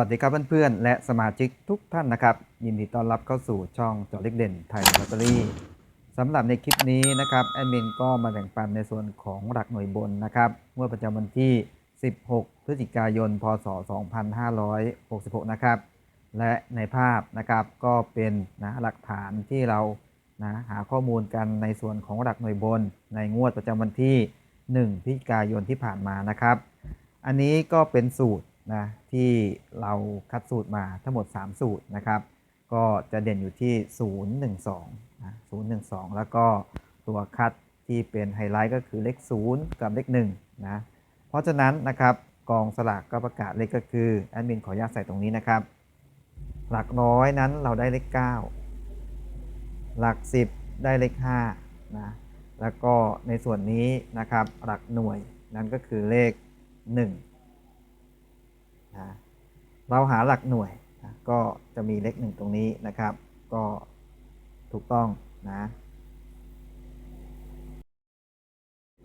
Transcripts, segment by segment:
วัสดีครับเพื่อนๆ และสมาชิกทุกท่านนะครับ ยินดีต้อนรับเข้าสู่ช่องจอเล็กเด่นไทยลอตเตอรี่สำหรับในคลิปนี้นะครับแอดมินก็มาแบ่งปันในส่วนของหลักหน่วยบนนะครับเมื่อประจำวันที่ 16 พฤศจิกายน พศ 2566 นะครับ และในภาพนะครับก็เป็นนะหลักฐานที่เรานะหาข้อมูลกันในส่วนของหลักหน่วยบน ในงวดประจำวันที่ 1 พฤศจิกายนที่ผ่านมานะครับ อันนี้ก็เป็นสูตร นะที่เราคัดสูตรมาทั้งหมด 3 สูตรนะครับ ก็จะเด่นอยู่ที่ 012นะ012 แล้วก็ตัวคัดที่เป็นไฮไลท์ก็คือเลข 0 กับเลข1นะเพราะฉะนั้นนะครับกองสลากก็ประกาศเลขก็คือแอดมินขออนุญาตใส่ตรงนี้นะครับ หลักร้อยนั้นเราได้เลข 9 หลัก 10 ได้เลข5นะแล้วก็ในส่วนนี้นะครับหลักหน่วยนั้นก็คือเลข1นะ เราหาหลักหน่วยนะก็จะมีเลขหนึ่งตรงนี้นะครับ ก็ถูกต้องนะ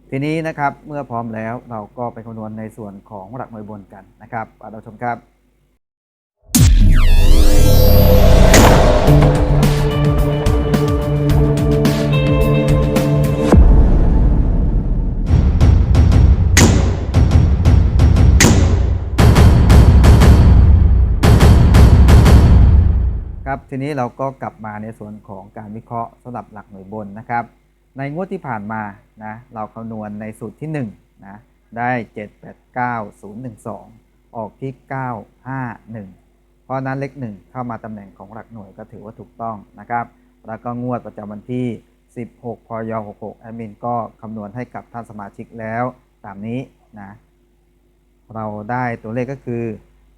ทีนี้นะครับเมื่อพร้อมแล้วเราก็ไปคำนวณในส่วนของหลักหน่วยบนกันนะครับเราชมครับ ครับทีนี้เราก็กลับมาในส่วนของการวิเคราะห์สำหรับหลักหน่วยบนนะครับ ในงวดที่ผ่านมานะเราคำนวณในสูตรที่1นะได้ 7 8 9 0 1 2 ออกที่ 9 5 1 เพราะนั้นเลข1เข้ามาตำแหน่งของหลักหน่วยก็ถือว่าถูกต้องนะครับ แล้วก็งวดประจำวันที่ 16 พย 66 แอดมินก็คำนวณให้กับท่านสมาชิกแล้วตามนี้นะเราได้ตัวเลขก็คือ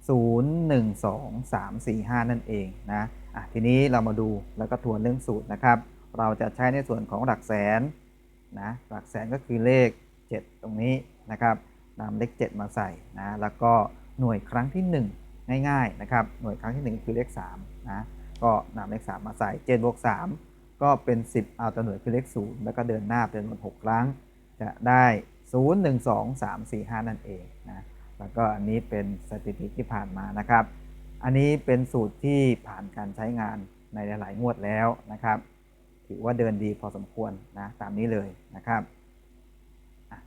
0 1 2 3 4 5 นั่นเองนะอะ ทีนี้เรามาดูแล้วก็ทวนเรื่องสูตรนะครับ เราจะใช้ในส่วนของหลักแสนนะหลักแสนก็คือเลข 7 ตรงนี้นะครับนำเลข 7 มาใส่นะแล้วก็หน่วยครั้งที่ 1 ง่ายๆนะครับหน่วยครั้งที่ 1 คือเลข3นะก็นำเลข 3 มาใส่7บวก3ก็เป็น 10 เอาตัวหน่วยคือเลข 0 แล้วก็เดินหน้าเป็นจำนวน6ครั้ง จะได้ 0 1 2 3 4 5 นั่นเองนะแล้วก็อันนี้เป็นสถิติที่ผ่านมานะครับ อันนี้เป็นสูตรที่ผ่านการใช้งานในหลายๆงวดแล้วนะครับ ถือว่าเดินดีพอสมควรนะตามนี้เลยนะครับ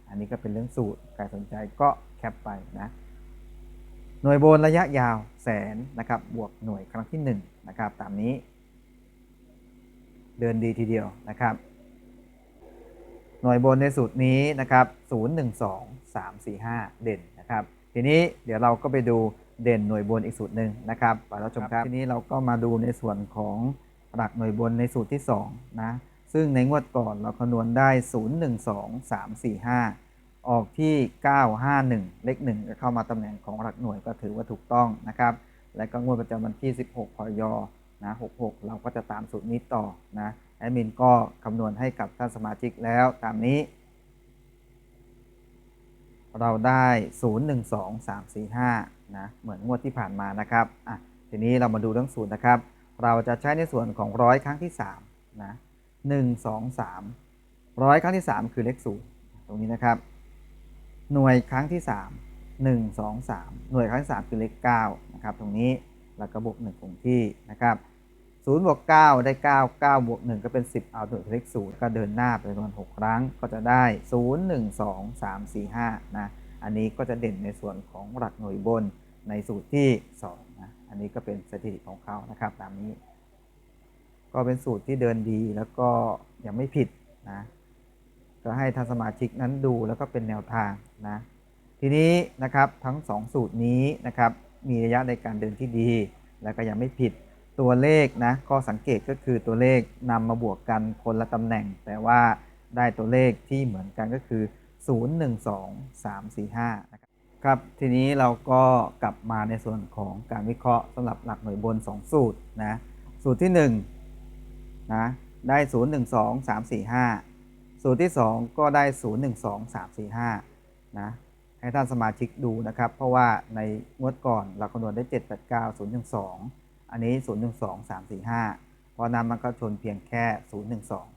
อันนี้ก็เป็นเรื่องสูตรใครสนใจก็แคปไปนะหน่วยบนระยะยาวแสนนะครับบวกหน่วยครั้งที่1นะครับตามนี้ เดินดีทีเดียวนะครับ หน่วยบนในสูตรนี้นะครับ 0 1 2 3 4 5 เด่นนะครับ ทีนี้เดี๋ยวเราก็ไปดู เด่นหน่วยบนอีกสูตรหนึ่งนะครับไปรับชมครับทีนี้เราก็มาดูในส่วนของหลักหน่วยบนในสูตรที่2นะซึ่งในงวดก่อนเราคำนวณได้ 0 1 2 3 4 5 ออกที่ 951 เลข1ก็เข้ามาตำแหน่งของหลักหน่วยก็ถือว่าถูกต้องนะครับ และก็งวดประจำวันที่ 16พยนะ66 เราก็จะตามสูตรนี้ต่อนะแอดมินก็คำนวณให้กับท่านสมาชิกแล้วตามนี้ เราได้ 0 1 2 3 4 5 นะเหมือนงวดที่ผ่านมานะครับอะทีนี้เรามาดูเรื่องสูตรนะครับ เราจะใช้ในส่วนของร้อยครั้งที่3นะ1 2 3ร้อยครั้งที่ 3 คือเลขศูนย์ตรงนี้นะครับ หน่วยครั้งที่ 3 1 2 3 หน่วยครั้งที่3คือเลข9นะครับตรงนี้แล้วก็บวก1คงที่นะครับ0บวก9ได้ 9 9บวก1ก็เป็น 10 เอาหน่วยเลข0ก็เดินหน้าไปจำนวน6ครั้งก็จะได้ 0 1 2 3 4 5นะ อันนี้ก็จะเด่นในส่วนของหลักหน่วยบนในสูตรที่2นะอันนี้ก็เป็นสถิติของเขานะครับตามนี้ ก็เป็นสูตรที่เดินดีแล้วก็ยังไม่ผิดนะก็ให้ท่านสมาชิกนั้นดูแล้วก็เป็นแนวทางนะทีนี้นะครับทั้ง 2 สูตรนี้นะครับมีระยะในการเดินที่ดี แล้วก็ยังไม่ผิดตัวเลขนะข้อสังเกตก็คือตัวเลขนำมาบวกกันคนละตำแหน่ง แต่ว่าได้ตัวเลขที่เหมือนกันก็คือ 0 1 2 3 4 5นะครับครับทีนี้เราก็กลับมาในส่วนของการวิเคราะห์สำหรับหลักหน่วยบน 2 สูตรนะสูตรที่1นะได้ 0 1 2 3 4 5 สูตรที่ 2 ก็ได้ 0 1 2 3 4 5นะให้ท่านสมาชิกดูนะครับ เพราะว่าในงวดก่อนเราคำนวณได้ 7 8 9 0 1 2 อันนี้ 0 1 2 3 4 5 เพราะนั้นมันก็ชนเพียงแค่ 0 1 2นะ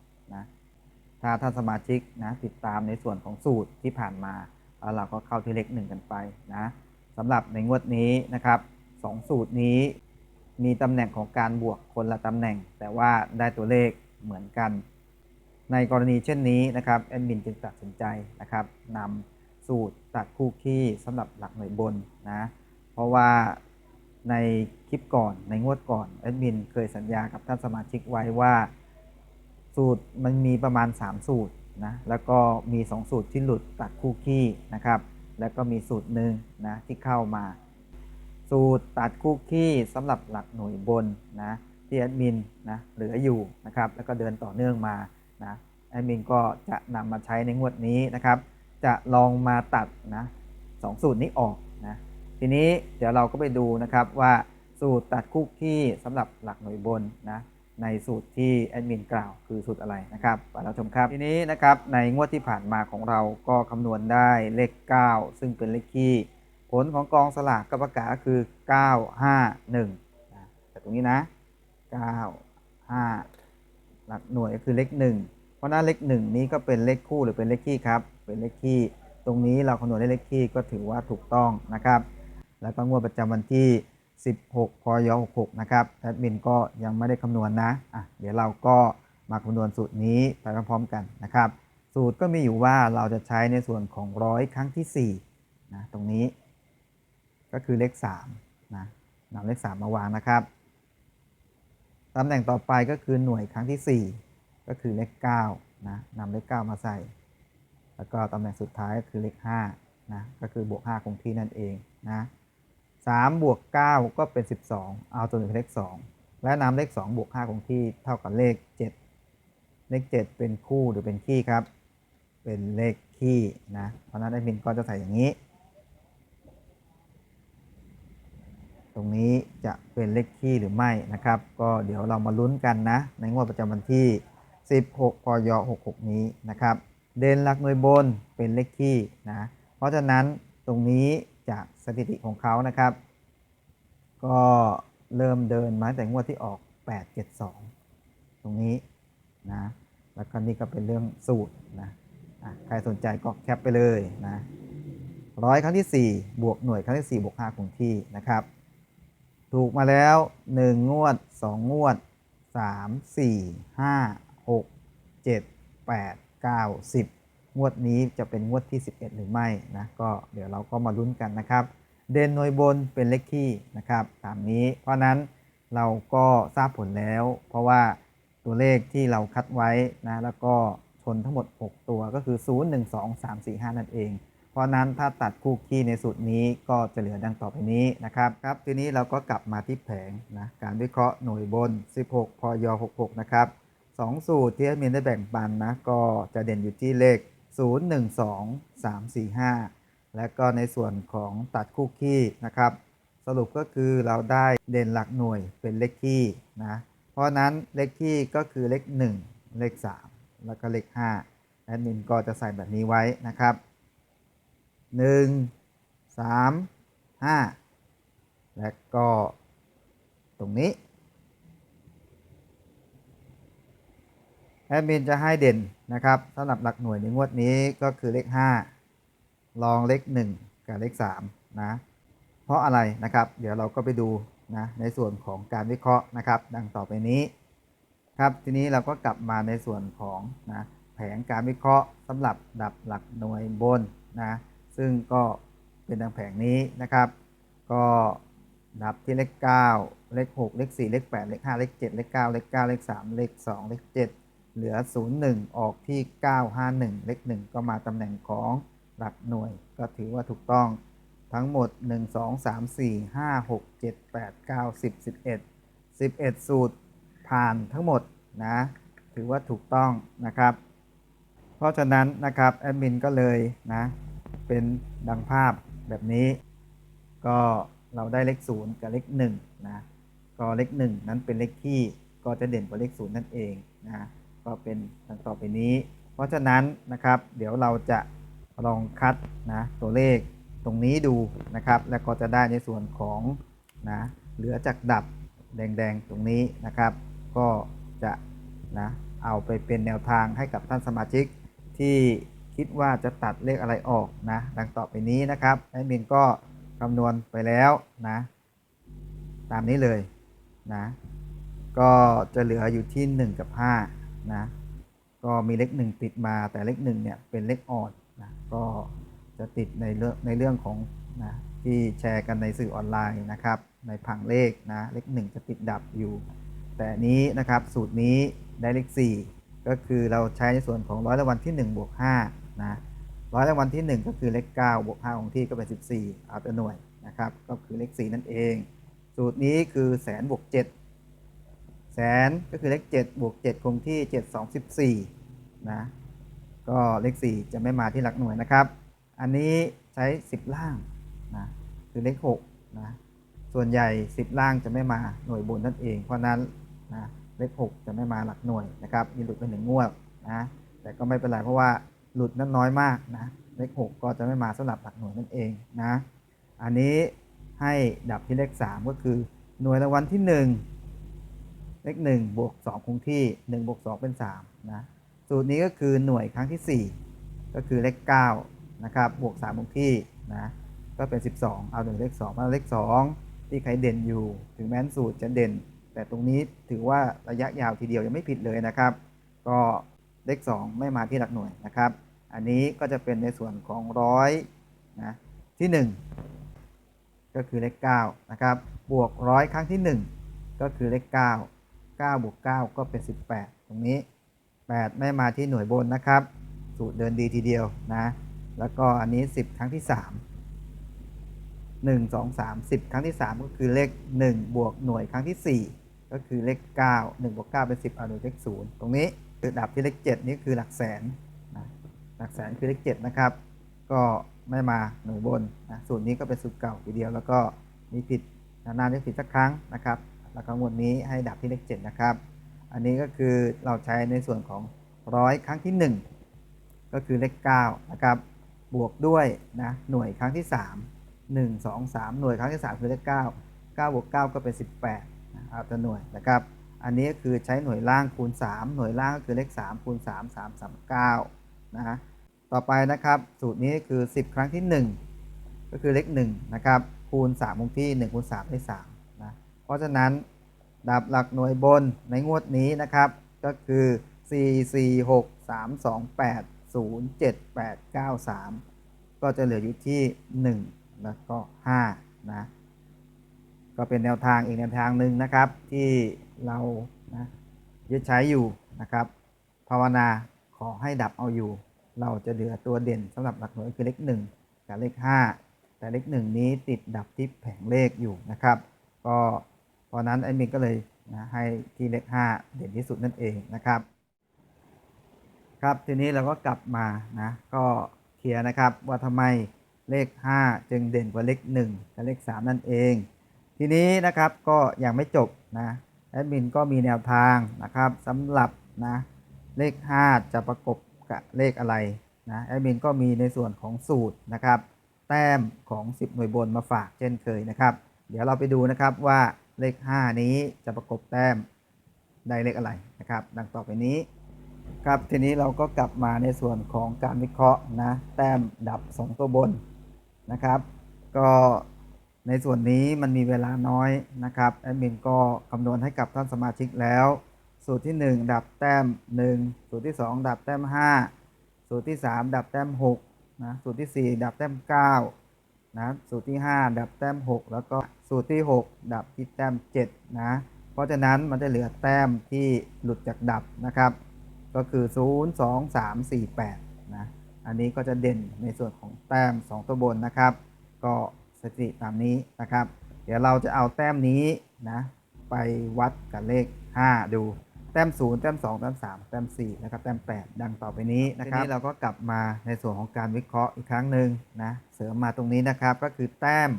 ถ้าท่านสมาชิกนะติดตามในส่วนของสูตรที่ผ่านมาแล้วเราก็เข้าที่เลขหนึ่งกันไปนะสำหรับในงวดนี้นะครับ2สูตรนี้มีตำแหน่งของการบวกคนละตำแหน่ง แต่ว่าได้ตัวเลขเหมือนกัน ในกรณีเช่นนี้นะครับแอดมินจึงตัดสินใจนะครับนำสูตรตัดคู่ขี้สำหรับหลักหน่วยบนนะเพราะว่าในคลิปก่อนในงวดก่อนแอดมินเคยสัญญากับท่านสมาชิกไว้ว่า สูตรมันมีประมาณ 3 สูตรนะแล้วก็มี 2 สูตรที่หลุดตัดคู่ขี้นะครับแล้วก็มีสูตรหนึ่งนะที่เข้ามา สูตรตัดคู่ขี้สำหรับหลักหน่วยบนนะที่แอดมินนะเหลืออยู่นะครับแล้วก็เดินต่อเนื่องมานะแอดมินก็จะนำมาใช้ในงวดนี้นะครับ จะลองมาตัดนะสองสูตรนี้ออกนะทีนี้เดี๋ยวเราก็ไปดูนะครับว่าสูตรตัดคู่ขี้สำหรับหลักหน่วยบนนะ ในสูตรที่แอดมินกล่าวคือสูตรอะไรนะครับไปเราชมครับ ทีนี้นะครับในงวดที่ผ่านมาของเราก็คำนวณได้เลข 9 ซึ่งเป็นเลขคี่ ผลของกองสลากก็ประกาศก็คือ 951นะแต่ตรงนี้นะ 95 หลักหน่วยก็คือเลข 1 เพราะหน้าเลข 1 นี้ก็เป็นเลขคู่หรือเป็นเลขคี่ครับ เป็นเลขคี่ ตรงนี้เราคำนวณได้เลขคี่ก็ถือว่าถูกต้องนะครับ แล้วก็งวดประจำวันที่ 16พย66 นะครับแอดมินก็ยังไม่ได้คำนวณนะอะเดี๋ยวเราก็มาคำนวณสูตรนี้ไปพร้อมๆกันนะครับ สูตรก็มีอยู่ว่าเราจะใช้ในส่วนของร้อยครั้งที่4นะตรงนี้ ก็คือเลข3นะนำเลข 3 มาวางนะครับตำแหน่งต่อไปก็คือหน่วยครั้งที่ 4 ก็คือเลข9นะนำเลข 9 มาใส่ แล้วก็ตำแหน่งสุดท้ายก็คือเลข5นะก็คือบวก5คงที่นั่นเองนะ 3บวก9ก็เป็น 12 เอาตัวหนึ่งเป็นเลข 2 และนำเลข 2 บวก5คงที่เท่ากับเลข 7 เลข 7 เป็นคู่หรือเป็นคี่ครับ เป็นเลขคี่นะ เพราะนั้นแอดมินก็จะใส่อย่างนี้ ตรงนี้จะเป็นเลขคี่หรือไม่นะครับ ก็เดี๋ยวเรามาลุ้นกันนะ ในงวดประจำวันที่ 16 พย 66 นี้นะครับ เด่นหลักหน่วยบนเป็นเลขคี่นะ เพราะฉะนั้นตรงนี้ จากสถิติของเขานะครับ ก็เริ่มเดินมาแต่งวดที่ออก 872 ตรงนี้นะ แล้วก็นี่ก็เป็นเรื่องสูตรนะะใครสนใจก็แคปไปเลยนะร้อยครั้งที่ 4 บวกหน่วยครั้งที่ 4 บวก 5 คงที่นะครับ ถูกมาแล้ว 1 งวด 2 งวด 3 4 5 6 7 8 9 10 งวดนี้จะเป็นงวดที่ 11 หรือไม่นะก็เดี๋ยวเราก็มาลุ้นกันนะครับ เด่นหน่วยบนเป็นเลขคี่นะครับตามนี้ เพราะนั้นเราก็ทราบผลแล้ว เพราะว่าตัวเลขที่เราคัดไว้นะแล้วก็ชนทั้งหมด 6 ตัวก็คือ 0 1 2 3 4 5 นั่นเอง เพราะนั้นถ้าตัดคู่คี่ในสูตรนี้ก็จะเหลือดังต่อไปนี้นะครับครับทีนี้เราก็กลับมาที่แผงนะการวิเคราะห์หน่วยบน 16 พย 66 นะครับ2สูตรที่แอดมินได้แบ่งปันนะก็จะเด่นอยู่ที่เลข 0 1 2 3 4 5 และก็ในส่วนของตัดคู่ขี้นะครับ สรุปก็คือเราได้เด่นหลักหน่วยเป็นเลขขี้นะ เพราะนั้นเลขขี้ก็คือเลข 1 เลข 3 แล้วก็เลข5แอดมินก็จะใส่แบบนี้ไว้นะครับ 1 3 5 และก็ตรงนี้แอดมินจะให้เด่น นะครับสำหรับหลักหน่วยในงวดนี้ก็คือเลข 5 ลองเลข 1 กับเลข3นะเพราะอะไรนะครับ เดี๋ยวเราก็ไปดูนะในส่วนของการวิเคราะห์นะครับ ดังต่อไปนี้ครับทีนี้เราก็กลับมาในส่วนของนะแผงการวิเคราะห์สำหรับดับหลักหน่วยบนนะซึ่งก็เป็นดังแผงนี้นะครับ ก็ดับที่เลข 9 เลข 6 เลข 4 เลข 8 เลข 5 เลข 7 เลข 9 เลข 9 เลข 3 เลข 2 เลข 7 เหลือ 0 1 ออกที่ 951 เลข1ก็มาตำแหน่งของหลักหน่วย ก็ถือว่าถูกต้องทั้งหมด 1 2 3 4 5 6 7 8 9 10 11 11 สูตรผ่านทั้งหมดนะถือว่าถูกต้องนะครับ เพราะฉะนั้นนะครับแอดมินก็เลยนะเป็นดังภาพแบบนี้ ก็เราได้เลข 0 กับเลข1นะก็เลข 1 นั้นเป็นเลขที่ก็จะเด่นกว่าเลข 0 นั่นเองนะ ก็เป็นดังต่อไปนี้ เพราะฉะนั้นนะครับ เดี๋ยวเราจะลองคัดนะตัวเลขตรงนี้ดูนะครับ แล้วก็จะได้ในส่วนของนะเหลือจากดับแดงๆตรงนี้นะครับ ก็จะนะเอาไปเป็นแนวทางให้กับท่านสมาชิกที่คิดว่าจะตัดเลขอะไรออกนะดังต่อไปนี้นะครับแอดมินก็คำนวณไปแล้วนะ ตามนี้เลยนะ ก็จะเหลืออยู่ที่ 1 กับ 5 นะก็มีเลข1ติดมาแต่เลข1เนี่ยเป็นเลขอ่อดนะก็จะติดในเรื่องในเรื่องของนะที่แชร์กันในสื่อออนไลน์นะครับ ในผังเลขนะเลข1จะติดดับอยู่ แต่นี้นะครับสูตรนี้ได้เลข4ก็คือเราใช้ในส่วนของร้อยละวันที่1บวก5นะร้อยละวันที่ 1 ก็คือเลข9บวก5ของที่ก็เป็น 14 เอาแต่หน่วยนะครับ ก็คือเลข 4 นั่นเอง สูตรนี้คือแสนบวก7 แสนก็คือเลข7บวก7คงที่ 7 2 14 นะ ก็เลข 4 จะไม่มาที่หลักหน่วยนะครับ อันนี้ใช้ 10 ล่างนะคือเลข6นะส่วนใหญ่ 10 ล่างจะไม่มาหน่วยบนนั่นเอง เพราะนั้นนะเลข 6 จะไม่มาหลักหน่วยนะครับ มีหลุดไปหนึ่งงวดนะแต่ก็ไม่เป็นไรเพราะว่าหลุดนั้นน้อยมากนะเลข 6 ก็จะไม่มาสำหรับหลักหน่วยนั่นเองนะอันนี้ให้ดับที่เลข 3 ก็คือหน่วยรางวัลที่ 1 เลข1บวก2คงที่1บวก2เป็น3นะสูตรนี้ก็คือหน่วยครั้งที่ 4 ก็คือเลข9นะครับบวก3คงที่นะก็เป็น 12 เอาหนึ่งเลข2มาเลข 2 ที่ใครเด่นอยู่ ถึงแม้นสูตรจะเด่น แต่ตรงนี้ถือว่าระยะยาวทีเดียวยังไม่ผิดเลยนะครับ ก็เลข 2 ไม่มาที่หลักหน่วยนะครับ อันนี้ก็จะเป็นในส่วนของร้อยนะที่ 1 ก็คือเลข9นะครับบวกร้อยครั้งที่ 1 ก็คือเลข9 9บวก9ก็เป็น 18 ตรงนี้ 8 ไม่มาที่หน่วยบนนะครับ สูตรเดินดีทีเดียวนะ แล้วก็อันนี้ 10 ครั้งที่ 3 1 2 3 10 ครั้งที่ 3 ก็คือเลข 1 บวกหน่วยครั้งที่ 4 ก็คือเลข 9 1บวก9เป็น 10เอาหน่วยเลข 0 ตรงนี้คือดับที่เลข 7 นี่คือหลักแสนนะหลักแสนคือเลข 7 นะครับ ก็ไม่มาหน่วยบนนะสูตรนี้ก็เป็นสูตรเก่าทีเดียว แล้วก็มีผิดนานๆจะผิดสักครั้งนะครับ แล้วก็งวดนี้ให้ดับที่เลข7นะครับ อันนี้ก็คือเราใช้ในส่วนของร้อยครั้งที่ 1 ก็คือเลข9นะครับ บวกด้วยนะหน่วยครั้งที่ 3 1 2 3 หน่วยครั้งที่ 3 คือเลข9 9บวก9ก็เป็น 18นะครับตัวหน่วยนะครับ อันนี้ก็คือใช้หน่วยล่างคูณ 3 หน่วยล่างก็คือเลข 3 คูณ 3 3 3 9นะฮะต่อไปนะครับ สูตรนี้คือ 10 ครั้งที่ 1 ก็คือเลข1นะครับคูณ3คงที่1คูณ3ได้3 ราะฉะนั้นดับหลักหน่วยบนในงวดนี้นะครับ ก็คือ 4 4 6 3 2 8 0 7 8 9 3 ก็จะเหลืออยู่ที่ 1 แล้วก็ 5 นะ ก็เป็นแนวทางอีกแนวทางหนึ่งนะครับ ที่เรานะยึดใช้อยู่นะครับ ภาวนาขอให้ดับเอาอยู่ เราจะเหลือตัวเด่นสำหรับหลักหน่วยคือเลข 1 กับเลข 5 แต่เลข 1 นี้ติดดับที่แผงเลขอยู่นะครับ ก็ เพราะนั้นไอ้มินก็เลยนะให้ที่เลข5เด่นที่สุดนั่นเองนะครับ ครับทีนี้เราก็กลับมานะก็เคลียร์นะครับว่าทำไมเลข 5 จึงเด่นกว่าเลข1กับเลข 3 นั่นเอง ทีนี้นะครับก็ยังไม่จบนะแอดมินก็มีแนวทางนะครับสำหรับนะเลข 5 จะประกบกับเลขอะไรนะแอดมินก็มีในส่วนของสูตรนะครับ แต้มของ 10 หน่วยบนมาฝากเช่นเคยนะครับ เดี๋ยวเราไปดูนะครับว่า เลข 5 นี้จะประกบแต้มได้เลขอะไรนะครับ ดังต่อไปนี้ ครับทีนี้เราก็กลับมาในส่วนของการวิเคราะห์นะแต้มดับ 2 ตัวบนนะครับ ก็ในส่วนนี้มันมีเวลาน้อยนะครับแอดมินก็คำนวณให้กับท่านสมาชิกแล้ว สูตรที่ 1 ดับแต้ม 1 สูตรที่ 2 ดับแต้ม 5 สูตรที่ 3 ดับแต้ม6นะสูตรที่ 4 ดับแต้ม 9 นะสูตรที่ 5 ดับแต้ม 6 แล้วก็สูตรที่ 6 ดับที่แต้ม7นะเพราะฉะนั้นมันจะเหลือแต้มที่หลุดจากดับนะครับ ก็คือ 0 2 3 4 8นะอันนี้ก็จะเด่นในส่วนของแต้ม 2 ตัวบนนะครับ ก็สถิติตามนี้นะครับ เดี๋ยวเราจะเอาแต้มนี้นะไปวัดกับเลข 5 ดู แต้ม0แต้ม2แต้ม3แต้ม4นะครับแต้ม8ดังต่อไปนี้นะครับทีนี้เราก็กลับมาในส่วนของการวิเคราะห์อีกครั้งหนึ่งนะเสริมมาตรงนี้นะครับ ก็คือแต้ม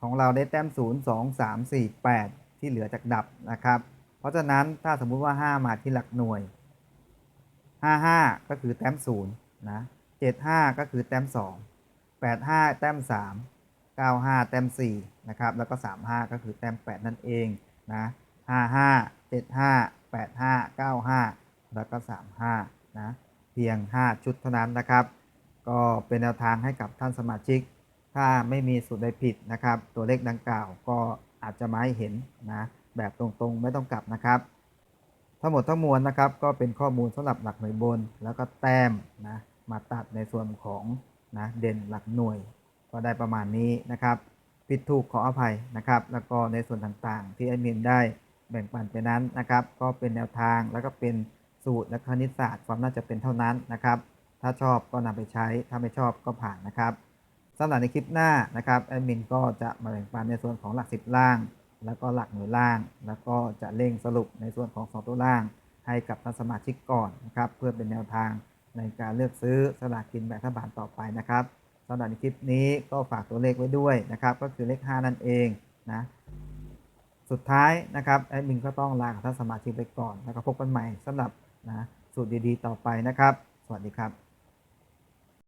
ของเราได้แต้ม0 2 3 4 8ที่เหลือจากดับนะครับ เพราะฉะนั้นถ้าสมมุติว่า 5 มาที่หลักหน่วย 55 ก็คือแต้ม0นะ75 ก็คือแต้ม 2 85 แต้ม 3 95 แต้ม4นะครับแล้วก็ 35 ก็คือแต้ม 8 นั่นเองนะ55 75 85 95 แล้วก็ 35 นะ เพียง 5 ชุดเท่านั้นนะครับ ก็เป็นแนวทางให้กับท่านสมาชิก ถ้าไม่มีสูตรใดผิดนะครับ ตัวเลขดังกล่าวก็อาจจะไมา้เห็นนะ แบบตรงๆไม่ต้องกลับนะครับ ทั้งหมดทั้งมวลนะครับก็เป็นข้อมูลสำหรับหลักหน่วยบน แล้วก็แต้มนะมาตัดในส่วนของนะเด่นหลักหน่วยก็ได้ประมาณนี้นะครับผิดถูกขออภัยนะครับ แล้วก็ในส่วนต่างๆ ที่แอดมินได้ แบ่งปันไปนั้นนะครับ ก็เป็นแนวทางแล้วก็เป็นสูตรและคณิตศาสตร์ความน่าจะเป็นเท่านั้นนะครับ ถ้าชอบก็นำไปใช้ ถ้าไม่ชอบก็ผ่านนะครับสำหรับในคลิปหน้านะครับแอดมินก็จะมาแบ่งปันในส่วนของหลัก 10 ล่าง แล้วก็หลักหน่วยล่าง แล้วก็จะเร่งสรุปในส่วนของ 2 ตัวล่าง ให้กับท่านสมาชิกก่อนนะครับ เพื่อเป็นแนวทางในการเลือกซื้อสลากกินแบ่งรัฐบาลต่อไปนะครับสำหรับในคลิปนี้ก็ฝากตัวเลขไว้ด้วยนะครับ ก็คือเลข 5 นั่นเองนะ สุดท้ายนะครับแอดมินก็ต้องลาท่านสมาชิกไปก่อน แล้วก็พบกันใหม่สำหรับนะสูตรดีๆ ต่อไปนะครับ สวัสดีครับ